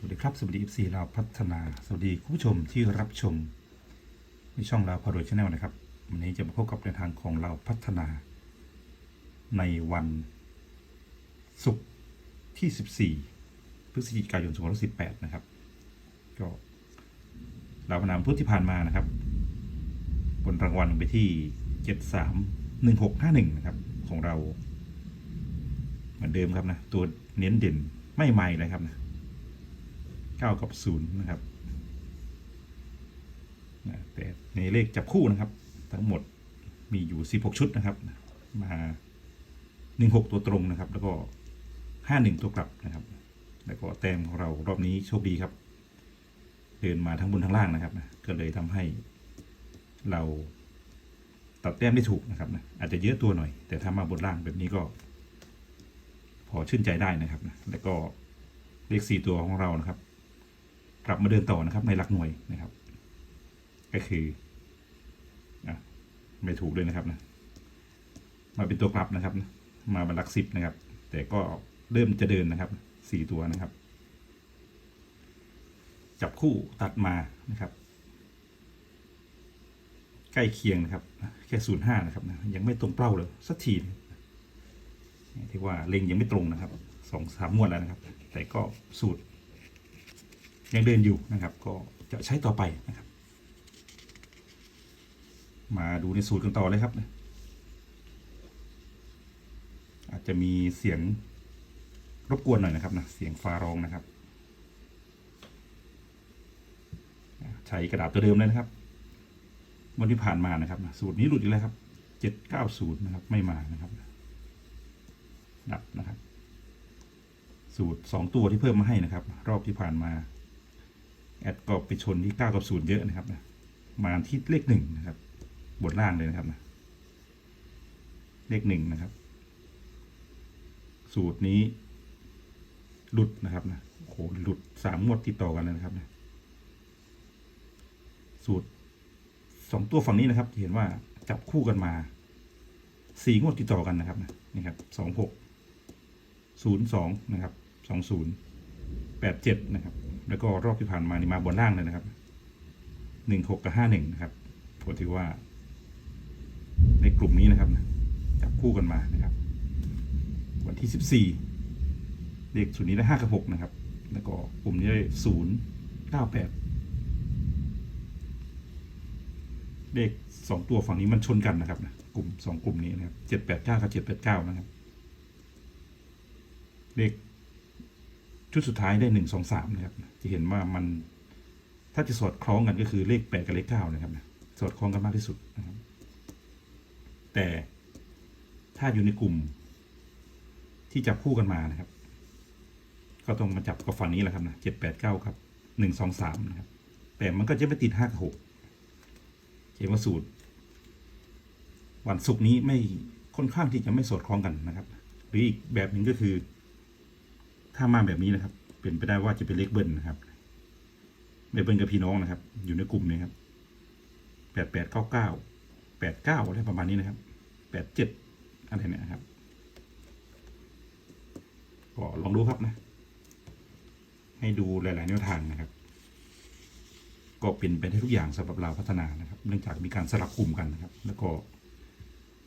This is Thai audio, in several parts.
สวัสดีครับ สวัสดี FC เราวพัฒนา สวัสดีคุณผู้ชมที่รับชมในช่องเราพารวยชาแนลนะครับ วันนี้จะมาพบกับในทางของเราพัฒนา ในวันศุกร์ที่ 14 พฤศจิกายน2018 นะครับ ก็เราพนามพุธที่ผ่านมานะครับผลรางวัลไปที่ 731651 นะครับ ของเรา เหมือนเดิมครับนะ ตัวเน้นเด่นไม่ใหม่เลยครับนะ เก้ากับศูนย์นะครับแต่ในเลขจับคู่นะครับ ทั้งหมดมีอยู่สิบหกชุดนะครับ มาหนึ่งหกตัวตรงนะครับ แล้วก็ห้าหนึ่งตัวกลับนะครับ แล้วก็แต้มของเรารอบนี้โชคดีครับ เดินมาทั้งบนทั้งล่างนะครับนะก็เลยทำให้เราตัดแต้มได้ถูกนะครับนะอาจจะเยอะตัวหน่อย แต่ถ้ามาบนล่างแบบนี้ก็ พอชื่นใจได้นะครับนะแล้วก็เลขสี่ตัวของเรานะครับ กลับมาเดินต่อนะครับในหลักหน่วยนะครับ ก็คือไม่ถูกเลยนะครับนะมาเป็นตัวกลับนะครับนะมาเป็นหลักสิบนะครับ แต่ก็เริ่มจะเดินนะครับสี่ตัวนะครับ จับคู่ตัดมานะครับ ใกล้เคียงนะครับ แค่ศูนย์ห้านะครับนะยังไม่ตรงเป้าเลยสักทีที่ว่าเล็งยังไม่ตรงนะครับสองสามงวดแล้วนะครับ แต่ก็สูตร ยังเดินอยู่นะครับ ก็จะใช้ต่อไปนะครับ มาดูในสูตรกันต่อเลยครับ อาจจะมีเสียงรบกวนหน่อยนะครับนะเสียงฟ้าร้องนะครับ ใช้กระดาษตัวเดิมเลยนะครับ วันที่ผ่านมานะครับสูตรนี้หลุดอีกแล้วครับเจ็ดเก้าศูนย์นะครับไม่มานะครับ ดับนะครับ สูตรสองตัวที่เพิ่มมาให้นะครับ รอบที่ผ่านมา แอดก็ไปชนที่เก้ากับศูนย์เยอะนะครับนะมาที่เลขหนึ่งนะครับ บนล่างเลยนะครับนะเลขหนึ่งนะครับ สูตรนี้หลุดนะครับนะโอ้โหหลุดสามงวดติดต่อกันเลยนะครับนะสูตรสองตัวฝั่งนี้นะครับเห็นว่าจับคู่กันมาสี่งวดติดต่อกันนะครับนะนี่ครับสองหกศูนย์สองนะครับสองศูนย์แปดเจ็ดนะครับ แล้วก็รอบที่ผ่านมานี่มาบนล่างเลยนะครับหนึ่งหกกับห้าหนึ่งนะครับผมถือว่า ในกลุ่มนี้นะครับจับคู่กันมานะครับ วันที่สิบสี่เลขศูนย์นี้ได้ห้ากับหกนะครับ แล้วก็กลุ่มนี้ได้ศูนย์เก้าแปดเลขสองตัวฝั่งนี้มันชนกันนะครับนะกลุ่มสองกลุ่มนี้นะครับเจ็ดแปดเก้ากับเจ็ดแปดเก้านะครับ เลข ชุดสุดท้ายได้หนึ่งสองสามนะครับ จะเห็นว่ามันถ้าจะสอดคล้องกันก็คือเลขแปดกับเลขเก้านะครับนะสอดคล้องกันมากที่สุดนะครับ แต่ถ้าอยู่ในกลุ่มที่จับคู่กันมานะครับ ก็ต้องมาจับกับฝั่งนี้แหละครับนะเจ็ดแปดเก้าครับหนึ่งสองสามนะครับ แต่มันก็จะไม่ติดห้ากับหกเขียนว่าสูตร วันศุกร์นี้ไม่ค่อนข้างที่จะไม่สอดคล้องกันนะครับ หรืออีกแบบหนึ่งก็คือ ถ้ามาแบบนี้นะครับ เป็นไปได้ว่าจะเป็นเลขเบิ้ลนะครับเลขเบิ้ลกับพี่น้องนะครับ อยู่ในกลุ่มนี้ครับแปดแปดเก้าเก้าแปดเก้าอะไรประมาณนี้นะครับแปดเจ็ดอะไรเนี่ยครับก็ลองดูครับนะ ให้ดูหลาย ๆ แนวทางนะครับ ก็เป็นไปได้ทุกอย่างสำหรับเราพัฒนานะครับ เนื่องจากมีการสลับกลุ่มกันนะครับ แล้วก็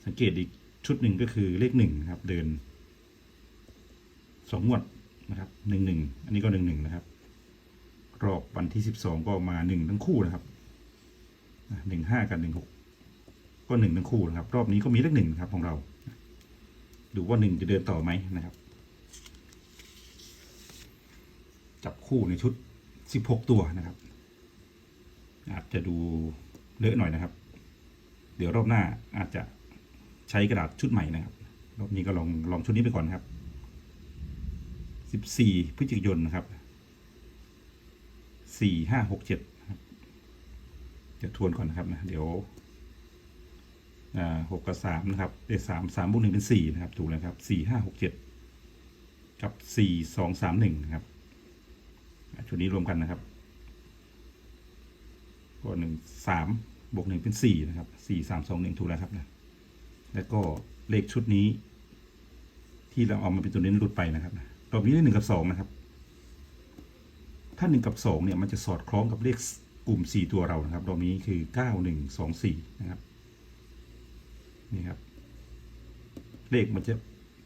สังเกตอีกชุดหนึ่งก็คือเลขหนึ่งครับ เดินสองงวด นะครับหนึ่งหนึ่งอันนี้ก็หนึ่งหนึ่งนะครับ รอบวันที่สิบสองก็มาหนึ่งทั้งคู่นะครับหนึ่งห้ากับหนึ่งหกก็หนึ่งทั้งคู่นะครับ รอบนี้ก็มีเลขหนึ่งครับของเรา ดูว่าหนึ่งจะเดินต่อไหมนะครับ จับคู่ในชุดสิบหกตัวนะครับ อาจจะดูเลอะหน่อยนะครับ เดี๋ยวรอบหน้าอาจจะใช้กระดาษชุดใหม่นะครับ รอบนี้ก็ลองลองชุดนี้ไปก่อนนครับ สิบสี่พฤศจิกายนนะครับสี่ห้าหกเจ็ดจะทวนก่อนนะครับนะเดี๋ยวหกกับสามนะครับเอสามสามบวกหนึ่งเป็นสี่นะครับ ถูกแล้วครับสี่ห้าหกเจ็ดกับสี่สองสามหนึ่งครับชุดนี้รวมกันนะครับก็หนึ่งสามบวกหนึ่งเป็นสี่นะครับสี่สามสองหนึ่งถูกแล้วครับนะแล้วก็เลขชุดนี้ ที่เราเอามาเป็นตัวเน้นหลุดไปนะครับนะ รอบนี้ได้หนึ่งกับสองนะครับ ถ้าหนึ่งกับสองเนี่ยมันจะสอดคล้องกับเลขกลุ่มสี่ตัวเรานะครับรอบนี้คือเก้าหนึ่งสองสี่นะครับนี่ครับ เลขมันจะ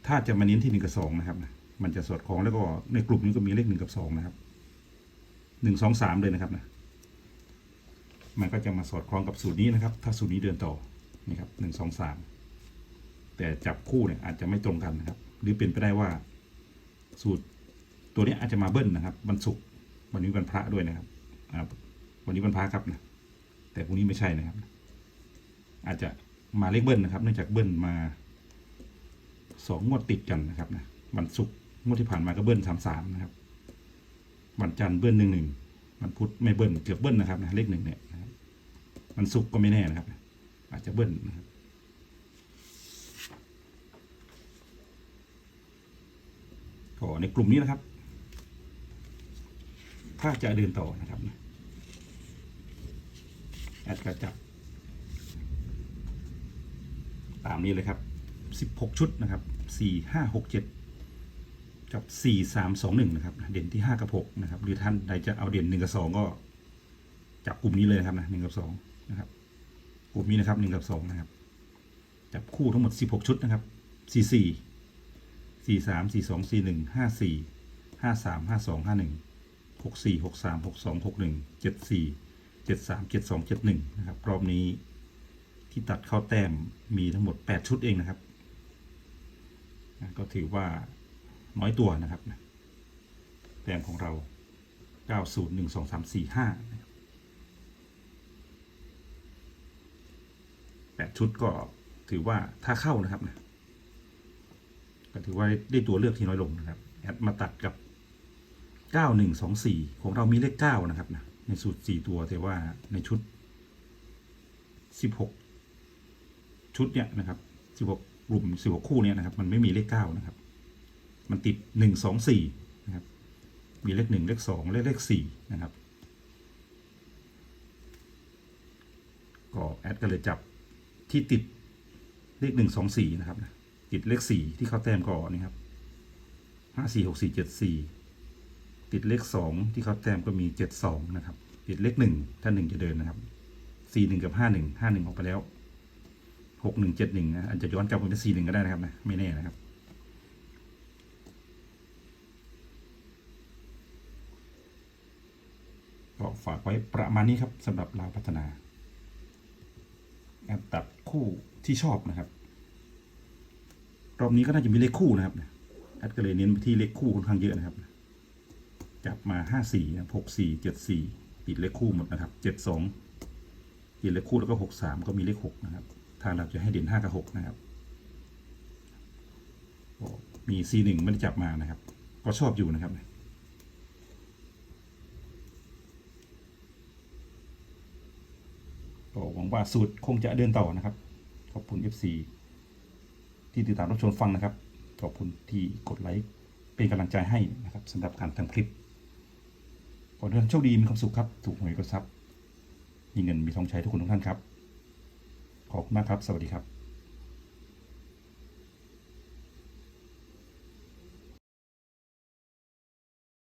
ถ้าจะมาเน้นที่หนึ่งกับสองนะครับ มันจะสอดคล้องแล้วก็ในกลุ่มนี้ก็มีเลขหนึ่งกับสองนะครับหนึ่งสองสามเลยนะครับนะมันก็จะมาสอดคล้องกับสูตรนี้นะครับ ถ้าสูตรนี้เดินต่อนี่ครับหนึ่งสองสามแต่จับคู่เนี่ยอาจจะไม่ตรงกันนะครับ หรือเป็นไปได้ว่า สูตร ตัวนี้อาจจะมาเบิ้ลนะครับวันศุกร์วันนี้วันพระด้วยนะครับอ่าวันนี้วันพระครับนะแต่พรุ่งนี้ไม่ใช่นะครับ อาจจะมาเลขเบิ้ลนะครับ เนื่องจากเบิ้ลมาสองงวดติดกันนะครับนะวันศุกร์งวดที่ผ่านมาก็เบิ้ลสามสามนะครับ วันจันทร์เบิ้ลหนึ่งหนึ่งวันพุธไม่เบิ้ลเกือบเบิ้ลนะครับนะเลขหนึ่งเนี่ยวันศุกร์ก็ไม่แน่นะครับ อาจจะเบิ้ลนะครับ ก็ในกลุ่มนี้นะครับ ถ้าจะเดินต่อนะครับนะแอดกระจับ ตามนี้เลยครับ 16 ชุดนะครับ 4 5 6 7 กับ 4 3 2 1 นะครับ เด่นที่ 5 กับ 6 นะครับ หรือท่านใดจะเอาเด่น 1 กับ 2 ก็จับกลุ่มนี้เลยนะครับนะ1กับ 2 นะครับ กลุ่มนี้นะครับ 1 กับ 2 นะครับ จับคู่ทั้งหมด 16 ชุดนะครับ 4 4 สี่สามสี่สองสี่หนึ่งห้าสี่ห้าสามห้าสองห้าหนึ่งหกสี่หกสามหกสองหกหนึ่งเจ็ดสี่เจ็ดสามเจ็ดสองเจ็ดหนึ่งนะครับรอบนี้ที่ตัดเข้าแต้มมีทั้งหมดแปดชุดเองนะครับ ก็ถือว่าน้อยตัวนะครับ แต้มของเราเก้าศูนย์หนึ่งสองสามสี่ห้าแปดชุดก็ถือว่าถ้าเข้านะครับนะ ก็ถือว่าได้ตัวเลือกที่น้อยลงนะครับแอดมาตัดกับ 9124 ของเรามีเลข 9 นะครับนะในสูตร 4 ตัวแต่ว่าในชุด 16 ชุดเนี่ยนะครับ 16กลุ่ม 16 คู่เนี่ยนะครับ มันไม่มีเลข 9 นะครับ มันติด 124 นะครับ มีเลข 1 เลข 2 เลขเลข 4 นะครับ ก็แอดก็เลยจับที่ติดเลข 124 นะครับนะ ติดเลขสี่ที่เขาแต้มก่อนนี่ครับห้าสี่หกสี่เจ็ดสี่ติดเลขสองที่เขาแต้มก็มีเจ็ดสองนะครับ ติดเลขหนึ่งถ้าหนึ่งจะเดินนะครับสี่หนึ่งกับห้าหนึ่งห้าหนึ่งออกไปแล้วหกหนึ่งเจ็ดหนึ่งนะอาจจะย้อนกลับมาเป็นสี่หนึ่งก็ได้นะครับนะไม่แน่นะครับก็ฝากไว้ประมาณนี้ครับสำหรับลาพัฒนาแอดตัดคู่ที่ชอบนะครับ รอบนี้ก็น่าจะมีเลขคู่นะครับแอดก็เลยเน้นไปที่เลขคู่ค่อนข้างเยอะนะครับ จับมาห้าสี่หกสี่เจ็ดสี่ติดเลขคู่หมดนะครับเจ็ดสองติดเลขคู่แล้วก็หกสามก็มีเลขหกนะครับ ทางเราจะให้เด่นห้ากับหกนะครับมีซีหนึ่งไม่ได้จับมานะครับ ก็ชอบอยู่นะครับก็หวังว่าสูตรคงจะเดินต่อนะครับ ขอบคุณ FC ที่ติดตามรับชมฟังนะครับ ขอบคุณที่กดไลค์เป็นกำลังใจให้นะครับสำหรับการทำคลิปขอให้ทุกท่านโชคดีมีความสุขครับ ถูกหวยกดซับมีเงินมีทองใช้ทุกคนทุกท่านครับ ขอบคุณมากครับ สวัสดีครับ